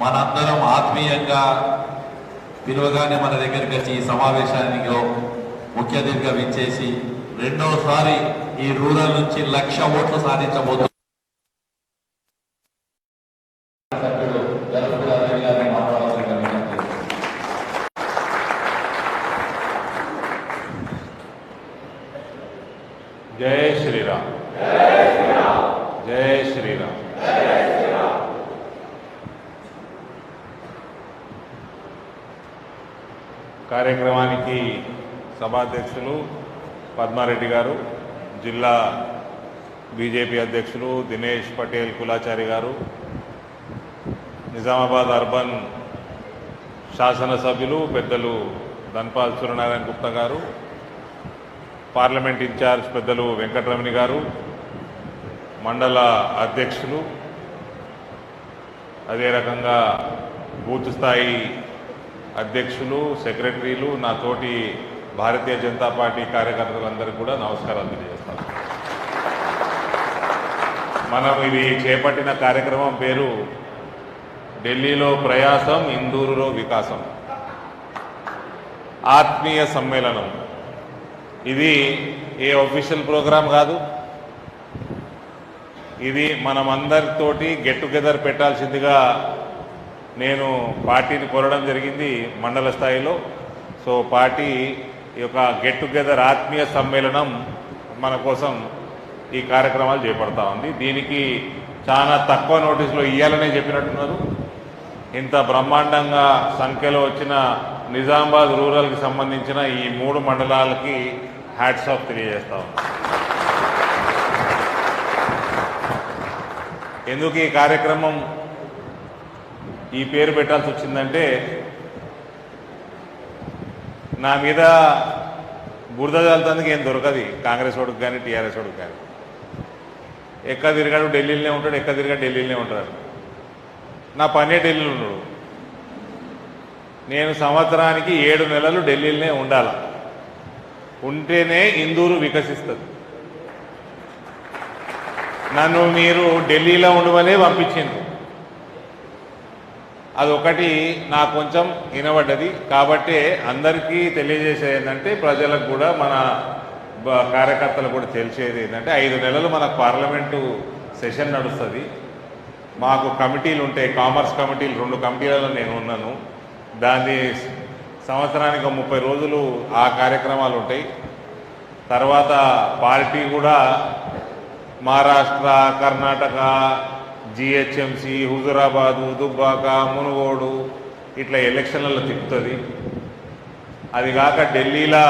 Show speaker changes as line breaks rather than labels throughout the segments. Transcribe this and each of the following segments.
మనందరం ఆత్మీయంగా పిలువగానే మన దగ్గరికి వచ్చి ఈ సమావేశానికి ముఖ్య అతిథిగా విచ్చేసి రెండోసారి ఈ రూరల్ నుంచి లక్ష ఓట్లు సాధించబోతున్నారు.
జై శ్రీరామ్. జై శ్రీరామ్. కార్యక్రమానికి సభాధ్యక్షులు పద్మారెడ్డి గారు జిల్లా బీజేపీ అధ్యక్షులు దినేష్ పటేల్ కులాచారి గారు నిజామాబాద్ అర్బన్ శాసనసభ్యులు పెద్దలు ధన్పాల్ సూర్యనారాయణ గుప్తా గారు పార్లమెంట్ ఇన్ఛార్జ్ పెద్దలు వెంకటరమణి గారు మండల అధ్యక్షులు అదే రకంగా బూత్ స్థాయి అధ్యక్షులు సెక్రటరీలు నా తోటి భారతీయ జనతా పార్టీ కార్యకర్తలందరికీ కూడా నమస్కారాలు తెలియజేస్తాను. మనం ఇది చేపట్టిన కార్యక్రమం పేరు ఢిల్లీలో ప్రయాసం ఇందూరులో వికాసం. ఆత్మీయ సమ్మేళనం. ఇది ఏ ఒఫీషియల్ ప్రోగ్రాం కాదు. ఇది మనమందరితోటి గెట్ టుగెదర్ పెట్టాల్సిందిగా నేను పార్టీని కోరడం జరిగింది మండల స్థాయిలో. సో పార్టీ ఈ యొక్క గెట్ టుగెదర్ ఆత్మీయ సమ్మేళనం మన కోసం ఈ కార్యక్రమాలు చేపడతా ఉంది. దీనికి చాలా తక్కువ నోటీసులో ఇవ్వాలనే చెప్పినట్టున్నారు. ఇంత బ్రహ్మాండంగా సంఖ్యలో వచ్చిన నిజామాబాద్ రూరల్కి సంబంధించిన ఈ మూడు మండలాలకి హ్యాట్స్ ఆఫ్ తెలియజేస్తా ఎందుకు ఈ కార్యక్రమం ఈ పేరు పెట్టాల్సి వచ్చిందంటే నా మీద బురద చల్లుతందుకు ఏం దొరకదు. కాంగ్రెస్ వాడికి కానీ టీఆర్ఎస్ వాడికి కానీ ఎక్క తిరిగాడు ఢిల్లీలోనే ఉంటాడు ఎక్క తిరిగాడు ఢిల్లీలోనే ఉంటాడు. నా పనే ఢిల్లీలో ఉన్నాడు నేను సంవత్సరానికి ఏడు నెలలు ఢిల్లీలోనే ఉండాలి. ఉంటేనే ఇందూరు వికసిస్తుంది. నన్ను మీరు ఢిల్లీలో ఉండమనే పంపించింది అదొకటి నాకు కొంచెం వినబడ్డది. కాబట్టి అందరికీ తెలియజేసేది ఏంటంటే ప్రజలకు కూడా మన కార్యకర్తలు కార్యకర్తలకు కూడా తెలిసేది ఏంటంటే ఐదు నెలలు మనకు పార్లమెంటు సెషన్ నడుస్తుంది. మాకు కమిటీలు ఉంటాయి. కామర్స్ కమిటీలు రెండు కమిటీలలో నేను ఉన్నాను. దాన్ని సంవత్సరానికి ముప్పై రోజులు ఆ కార్యక్రమాలు ఉంటాయి. తర్వాత పార్టీ కూడా మహారాష్ట్ర కర్ణాటక జిహెచ్ఎంసి హుజురాబాదు దుబ్బాక మునుగోడు ఇట్లా ఎలక్షన్లలో తిప్పుతుంది. అది కాక ఢిల్లీలో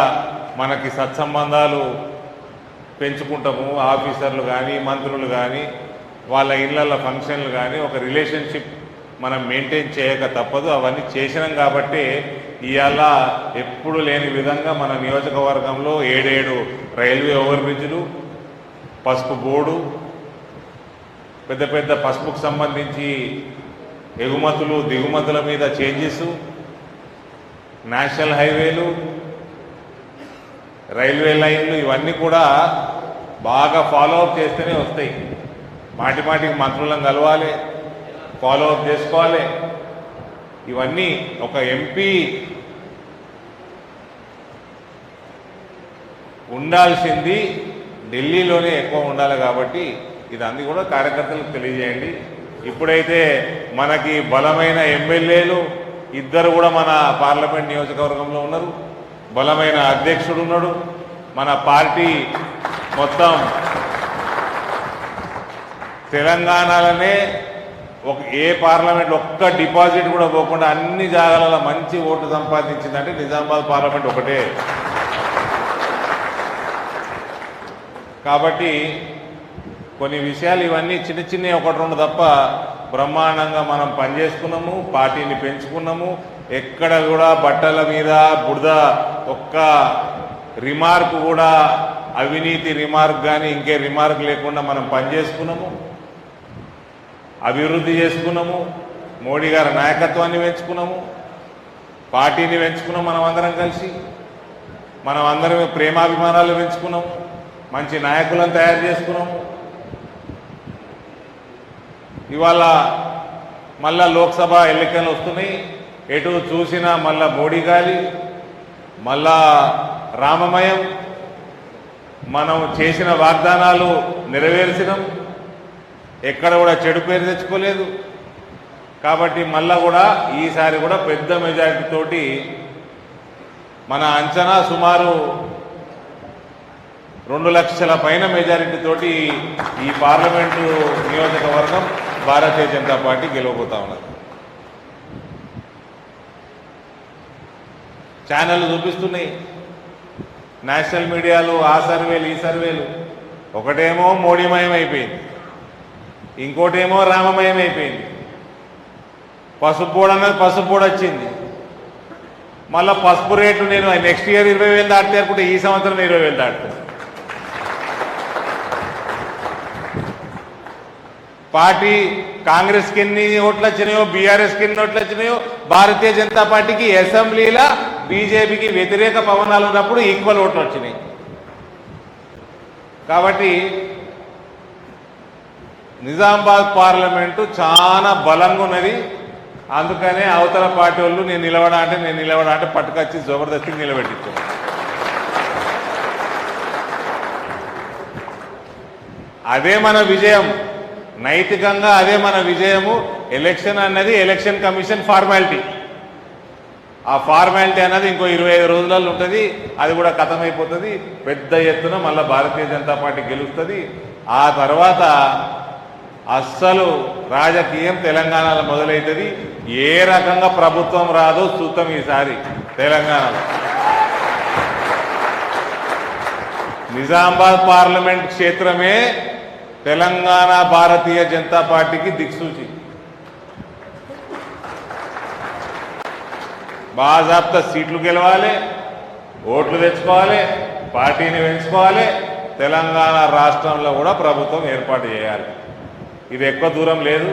మనకి సత్సంబంధాలు పెంచుకుంటాము ఆఫీసర్లు కానీ మంత్రులు కానీ వాళ్ళ ఇళ్ళల్లో ఫంక్షన్లు కానీ ఒక రిలేషన్షిప్ మనం మెయింటైన్ చేయక తప్పదు. అవన్నీ చేసినాం కాబట్టి ఇవాళ ఎప్పుడు లేని విధంగా మన నియోజకవర్గంలో ఏడేడు రైల్వే ఓవర్ బ్రిడ్జ్లు పసుపు బోర్డు పెద్ద పెద్ద పసుపుకు సంబంధించి ఎగుమతులు దిగుమతుల మీద చేంజెస్ నేషనల్ హైవేలు రైల్వే లైన్లు ఇవన్నీ కూడా బాగా ఫాలో అప్ చేస్తేనే వస్తాయి. మాటి మాటికి మంత్రులను కలవాలి ఫాలో అప్ చేసుకోవాలి. ఇవన్నీ ఒక ఎంపీ ఉండాల్సింది ఢిల్లీలోనే ఎక్కువ ఉండాలి కాబట్టి ఇది అన్ని కూడా కార్యకర్తలకు తెలియజేయండి. ఇప్పుడైతే మనకి బలమైన ఎమ్మెల్యేలు ఇద్దరు కూడా మన పార్లమెంట్ నియోజకవర్గంలో ఉన్నారు. బలమైన అధ్యక్షుడు ఉన్నాడు. మన పార్టీ మొత్తం తెలంగాణలోనే ఒక ఏ పార్లమెంట్ ఒక్క డిపాజిట్ కూడా పోకుండా అన్ని జాగాలలో మంచి ఓటు సంపాదించిందంటే నిజామాబాద్ పార్లమెంట్ ఒకటే. కాబట్టి కొన్ని విషయాలు ఇవన్నీ చిన్న చిన్న ఒకటి రెండు తప్ప బ్రహ్మాండంగా మనం పనిచేసుకున్నాము పార్టీని పెంచుకున్నాము. ఎక్కడ కూడా బట్టల మీద బురద ఒక్క రిమార్క్ కూడా అవినీతి రిమార్క్ కానీ ఇంకే రిమార్క్ లేకుండా మనం పనిచేసుకున్నాము. అభివృద్ధి చేసుకున్నాము. మోడీ గారి నాయకత్వాన్ని పెంచుకున్నాము. పార్టీని పెంచుకున్నాం మనం అందరం కలిసి. మనం అందరం ప్రేమాభిమానాలు పెంచుకున్నాము. మంచి నాయకులను తయారు చేసుకున్నాము. ఇవాళ మళ్ళా లోక్సభ ఎన్నికలు వస్తున్నాయి. ఎటు చూసినా మళ్ళా మోడీ గాలి మళ్ళా రామమయం. మనం చేసిన వాగ్దానాలు నెరవేర్చినాం ఎక్కడ కూడా చెడు పేరు తెచ్చుకోలేదు. కాబట్టి మళ్ళా కూడా ఈసారి కూడా పెద్ద మెజారిటీ తోటి మన అంచనా సుమారు రెండు లక్షల పైన మెజారిటీ తోటి ఈ పార్లమెంటు నియోజకవర్గం భారతీయ జనతా పార్టీ గెలవబోతా ఉన్నది. ఛానళ్ళు చూపిస్తున్నాయి. నేషనల్ మీడియాలు ఆ సర్వేలు ఈ సర్వేలు. ఒకటేమో మోడీమయం అయిపోయింది. ఇంకోటేమో రామమయం అయిపోయింది. పసుపు బోర్డు అన్నది పసుపు వచ్చింది. మళ్ళీ పసుపు రేటు నేను నెక్స్ట్ ఇయర్ ఇరవై వేలు దాటితే అనుకుంటే ఈ సంవత్సరం ఇరవై వేలు దాటుతుంది. పార్టీ కాంగ్రెస్కి ఎన్ని ఓట్లు వచ్చినాయో బీఆర్ఎస్కి ఎన్ని ఓట్లు వచ్చినాయో భారతీయ జనతా పార్టీకి అసెంబ్లీలో బీజేపీకి వ్యతిరేక పవనాలు ఉన్నప్పుడు ఈక్వల్ ఓట్లు వచ్చినాయి కాబట్టి నిజామాబాద్ పార్లమెంటు చాలా బలంగా ఉన్నది అందుకనే అవతల పార్టీ వాళ్ళు నేను నిలవడా అంటే నేను నిలవడా అంటే పట్టుకొచ్చి జబర్దస్తికి నిలబెట్టించాను అదే మన విజయం. నైతికంగా అదే మన విజయము. ఎలక్షన్ అన్నది ఎలక్షన్ కమిషన్ ఫార్మాలిటీ ఆ ఫార్మాలిటీ అన్నది ఇంకో ఇరవై ఐదు రోజులలో ఉంటుంది. అది కూడా ఖతమైపోతుంది పెద్ద ఎత్తున మళ్ళీ భారతీయ జనతా పార్టీ గెలుస్తుంది. ఆ తర్వాత అస్సలు రాజకీయం తెలంగాణలో మొదలవుతుంది ఏ రకంగా ప్రభుత్వం రాదో చూద్దాం ఈసారి తెలంగాణలో. నిజామాబాద్ పార్లమెంట్ క్షేత్రమే తెలంగాణ భారతీయ జనతా పార్టీకి దిక్సూచి. బాజాబ్తా సీట్లు గెలవాలి ఓట్లు తెచ్చుకోవాలి పార్టీని పెంచుకోవాలి తెలంగాణ రాష్ట్రంలో కూడా ప్రభుత్వం ఏర్పాటు చేయాలి. ఇది ఎక్కువ దూరం లేదు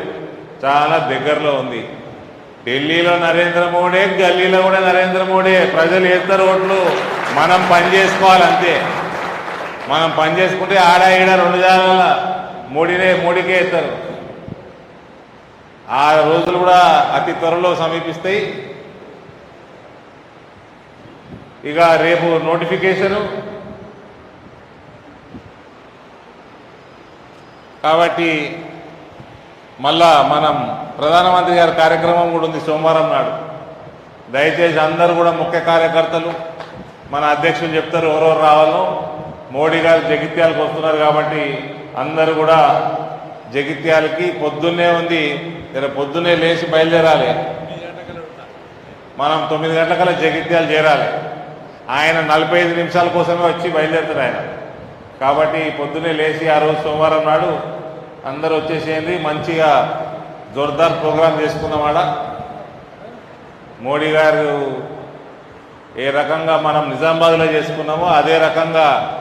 చాలా దగ్గరలో ఉంది. ఢిల్లీలో నరేంద్ర మోడీ గల్లీలో కూడా నరేంద్ర మోడీ ప్రజలు వేస్తారు ఓట్లు. మనం పని చేసుకోవాలి అంతే. మనం పని చేసుకుంటే ఆడ ఈడ రెండు జాగాల మోడీనే మోడీకే వేస్తారు ఆ రోజులు కూడా అతి త్వరలో సమీపిస్తాయి. ఇక రేపు నోటిఫికేషను. కాబట్టి మళ్ళా మనం ప్రధానమంత్రి గారి కార్యక్రమం కూడా ఉంది సోమవారం నాడు. దయచేసి అందరూ కూడా ముఖ్య కార్యకర్తలు మన అధ్యక్షులు చెప్తారు ఎవరెవరు రావాలో. మోడీ గారు జగిత్యాలకు వస్తున్నారు కాబట్టి అందరూ కూడా జగిత్యాలకి పొద్దున్నే ఉంది. జర పొద్దున్నే లేచి బయలుదేరాలి. మనం తొమ్మిది గంటలకల్లా జగిత్యాలు చేరాలి. ఆయన నలభై ఐదు నిమిషాల కోసమే వచ్చి బయలుదేరుతాడు ఆయన. కాబట్టి పొద్దున్నే లేచి ఆ రోజు సోమవారం నాడు అందరూ వచ్చేసేయండి. మంచిగా జోర్దార్ ప్రోగ్రాం చేసుకున్నమాట మోడీ గారు ఏ రకంగా మనం నిజామాబాద్లో చేసుకున్నామో అదే రకంగా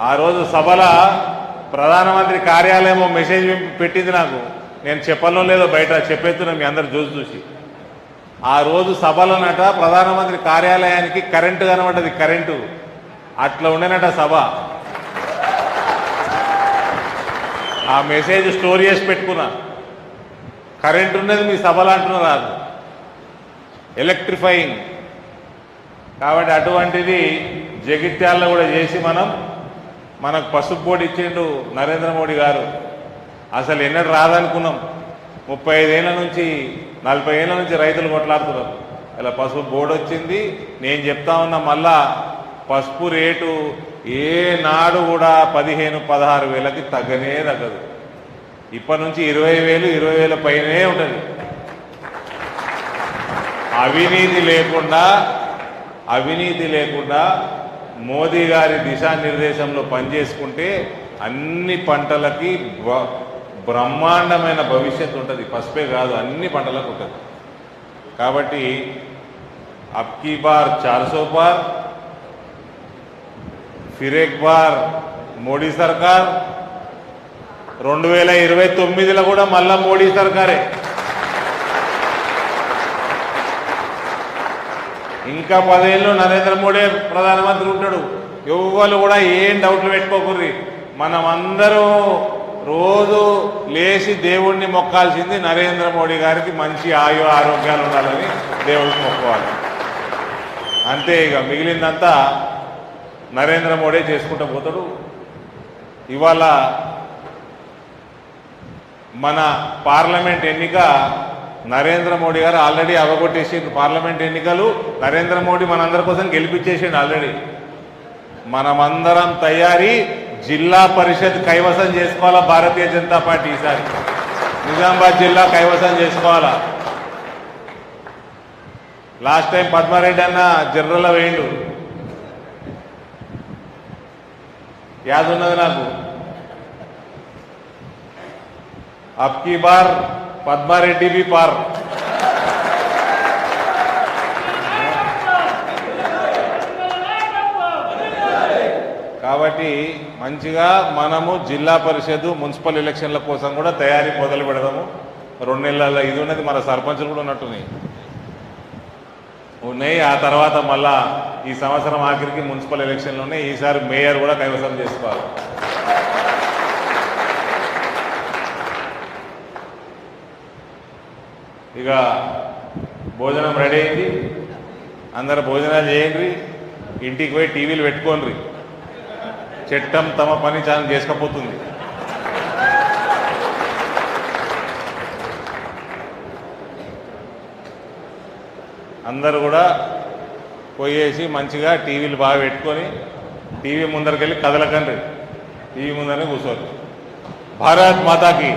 ఆ రోజు సభల ప్రధానమంత్రి కార్యాలయం మెసేజ్ పెట్టింది నాకు. నేను చెప్పలో లేదో బయట చెప్పేస్తున్నా మీ అందరు చూసి చూసి. ఆ రోజు సభలోనట ప్రధానమంత్రి కార్యాలయానికి కరెంటు కనబడ్డది కరెంటు. అట్లా ఉండేనట సభ. ఆ మెసేజ్ స్టోర్ చేసి పెట్టుకున్నా. కరెంట్ ఉన్నది మీ సభలో అంటున్నారు రాదు ఎలక్ట్రిఫైయింగ్. కాబట్టి అటువంటిది జగిత్యాల్లో కూడా చేసి మనం మనకు పసుపు బోర్డు ఇచ్చిండు నరేంద్ర మోడీ గారు. అసలు ఎన్నడూ రాదనుకున్నాం. ముప్పై ఐదేళ్ళ నుంచి నలభై ఏళ్ళ నుంచి రైతులు కొట్లాడుతున్నారు. ఇలా పసుపు బోర్డు వచ్చింది నేను చెప్తా ఉన్నా మళ్ళా పసుపు రేటు ఏ నాడు కూడా పదిహేను పదహారు వేలకి తగ్గనే తగ్గదు. ఇప్పటి నుంచి ఇరవై వేలు ఇరవై వేల పైనే ఉంటుంది. అవినీతి లేకుండా అవినీతి లేకుండా మోదీ గారి దిశానిర్దేశంలో పనిచేసుకుంటే అన్ని పంటలకి బ- బ్రహ్మాండమైన భవిష్యత్తు ఉంటుంది. పసుపే కాదు అన్ని పంటలకు ఉంటుంది. కాబట్టి అబ్కీ బార్ చార్సో బార్ ఫిరేక్ బార్ మోడీ సర్కార్ రెండు వేల ఇరవై తొమ్మిదిలో కూడా మళ్ళా మోడీ సర్కారే. ఇంకా పదేళ్ళు నరేంద్ర మోడీ ప్రధానమంత్రి ఉంటాడు. ఎవ్వరు కూడా ఏం డౌట్లు పెట్టుకోకూర్రి. మనం అందరూ రోజు లేచి దేవుణ్ణి మొక్కాల్సింది నరేంద్ర మోడీ గారికి మంచి ఆయు ఆరోగ్యాలు ఉండాలని దేవుడికి మొక్కోవాలి అంతే ఇక మిగిలిందంతా నరేంద్ర మోడీ చేసుకుంటూ పోతాడు. ఇవాళ మన పార్లమెంట్ ఎన్నిక నరేంద్ర మోడీ గారు ఆల్రెడీ అవగొట్టేసి పార్లమెంట్ ఎన్నికలు నరేంద్ర మోడీ మనందరి కోసం గెలిపించేసిండు ఆల్రెడీ. మనమందరం తయారీ జిల్లా పరిషత్ కైవసం చేసుకోవాలా భారతీయ జనతా పార్టీ ఈసారి? నిజామాబాద్ జిల్లా కైవసం చేసుకోవాలా? లాస్ట్ టైం పద్మారెడ్డి అన్న జర్రలో వేయండు. యాదున్నది నాకు. అబ్కీ బార్ పద్మారెడ్డి బి పార్. కాబట్టి మంచిగా మనము జిల్లా పరిషత్ మున్సిపల్ ఎలక్షన్ల కోసం కూడా తయారీ మొదలు పెడదాము. రెండు నెలల ఇది ఉన్నది మన సర్పంచులు కూడా ఉన్నట్టున్నాయి. ఉన్నాయి ఆ తర్వాత మళ్ళా ఈ సంవత్సరం ఆఖరికి మున్సిపల్ ఎలక్షన్లు ఉన్నాయి. ఈసారి మేయర్ కూడా కైవసం చేసుకోవాలి. ఇక భోజనం రెడీ అయింది. అందరు భోజనాలు చేయండి. ఇంటికి పోయి టీవీలు పెట్టుకోండి. చట్టం తమ పని చాలా చేసుకపోతుంది. అందరు కూడా పోయేసి మంచిగా టీవీలు బాగా పెట్టుకొని టీవీ ముందరికెళ్ళి కదలకండి. టీవీ ముందరనే కూర్చోరు భారత్ మాతాకి.